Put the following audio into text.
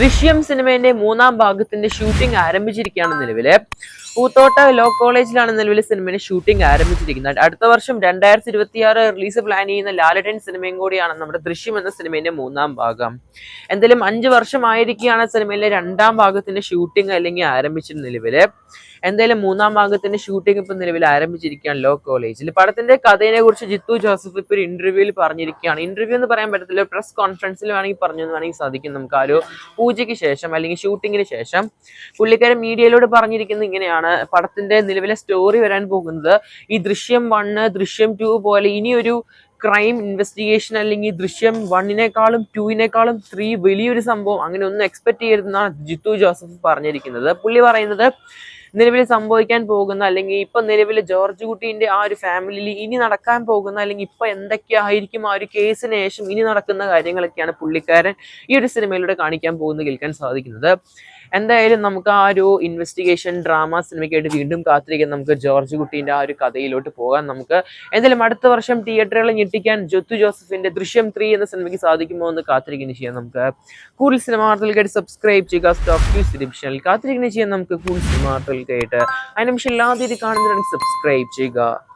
ദൃശ്യം സിനിമയുടെ മൂന്നാം ഭാഗത്തിന്റെ ഷൂട്ടിംഗ് ആരംഭിച്ചിരിക്കുകയാണ് നിലവിൽ. പൂത്തോട്ട ലോ കോളേജിലാണ് നിലവിൽ സിനിമയുടെ ഷൂട്ടിംഗ് ആരംഭിച്ചിരിക്കുന്നത്. അടുത്ത വർഷം രണ്ടായിരത്തി ഇരുപത്തിയാറ് റിലീസ് പ്ലാൻ ചെയ്യുന്ന ലാലടൻ സിനിമയും കൂടിയാണ് നമ്മുടെ ദൃശ്യം എന്ന സിനിമയുടെ മൂന്നാം ഭാഗം. എന്തായാലും അഞ്ച് വർഷമായിരിക്കുകയാണ് സിനിമയിലെ രണ്ടാം ഭാഗത്തിന്റെ ഷൂട്ടിംഗ് അല്ലെങ്കിൽ ആരംഭിച്ചിരുന്ന നിലവിൽ. എന്തായാലും മൂന്നാം ഭാഗത്തിന്റെ ഷൂട്ടിംഗ് ഇപ്പൊ നിലവിൽ ആരംഭിച്ചിരിക്കുകയാണ് ലോ കോളേജിൽ. പടത്തിന്റെ കഥയെ കുറിച്ച് ജിത്തു ജോസഫ് ഇപ്പൊ ഒരു ഇന്റർവ്യൂവിൽ പറഞ്ഞിരിക്കുകയാണ്. ഇന്റർവ്യൂ എന്ന് പറയാൻ പറ്റത്തില്ല പ്രസ് കോൺഫറൻസിൽ വേണമെങ്കിൽ പറഞ്ഞു എന്ന് വേണമെങ്കിൽ സാധിക്കും നമുക്ക് ആ ഒരു പൂജയ്ക്ക് ശേഷം അല്ലെങ്കിൽ ഷൂട്ടിങ്ങിന് ശേഷം. പുള്ളിക്കാരൻ മീഡിയയിലൂടെ പറഞ്ഞിരിക്കുന്നത് ഇങ്ങനെയാണ്. പടത്തിന്റെ നിലവിലെ സ്റ്റോറി വരാൻ പോകുന്നത്. ഈ ദൃശ്യം വണ്ണ് ദൃശ്യം ടു പോലെ ഇനിയൊരു ക്രൈം ഇൻവെസ്റ്റിഗേഷൻ അല്ലെങ്കിൽ ദൃശ്യം വണ്ണിനേക്കാളും ടൂവിനേക്കാളും ത്രീ വലിയൊരു സംഭവം അങ്ങനെ ഒന്നും എക്സ്പെക്ട് ചെയ്തെന്നാണ് ജിത്തു ജോസഫ് പറഞ്ഞിരിക്കുന്നത്. പുള്ളി പറയുന്നത് നിലവിൽ സംഭവിക്കാൻ പോകുന്ന അല്ലെങ്കിൽ ഇപ്പൊ നിലവിൽ ജോർജ് കുട്ടീന്റെ ആ ഒരു ഫാമിലിയിൽ ഇനി നടക്കാൻ പോകുന്ന അല്ലെങ്കിൽ ഇപ്പൊ എന്തൊക്കെയായിരിക്കും ആ ഒരു കേസിന് ശേഷം ഇനി നടക്കുന്ന കാര്യങ്ങളൊക്കെയാണ് പുള്ളിക്കാരൻ ഈ ഒരു സിനിമയിലൂടെ കാണിക്കാൻ പോകുന്നത് കേൾക്കാൻ സാധിക്കുന്നത്. എന്തായാലും നമുക്ക് ആ ഒരു ഇൻവെസ്റ്റിഗേഷൻ ഡ്രാമ സിനിമയ്ക്കായിട്ട് വീണ്ടും കാത്തിരിക്കാൻ നമുക്ക് ജോർജ് കുട്ടീന്റെ ആ ഒരു കഥയിലോട്ട് പോകാൻ നമുക്ക്. എന്തായാലും അടുത്ത വർഷം തിയേറ്ററുകളിൽ ഞെട്ടിക്കാൻ ജൊത്തു ജോസഫിന്റെ ദൃശ്യം ത്രീ എന്ന സിനിമയ്ക്ക് സാധിക്കുമോ എന്ന് കാത്തിരിക്കുന്ന ചെയ്യാം നമുക്ക്. കൂടുതൽ സിനിമ വാർത്തകൾക്കായിട്ട് സബ്സ്ക്രൈബ് ചെയ്യുക സ്റ്റോക്ക് ന്യൂസ് ഡിവിഷനിൽ കാത്തിരിക്കുന്ന ചെയ്യാൻ നമുക്ക്. കൂടുതൽ സിനിമ വാർത്തകൾക്കായിട്ട്. അതിനുശേഷം എല്ലാ തീയതി കാണുന്നതിനാണ് സബ്സ്ക്രൈബ് ചെയ്യുക.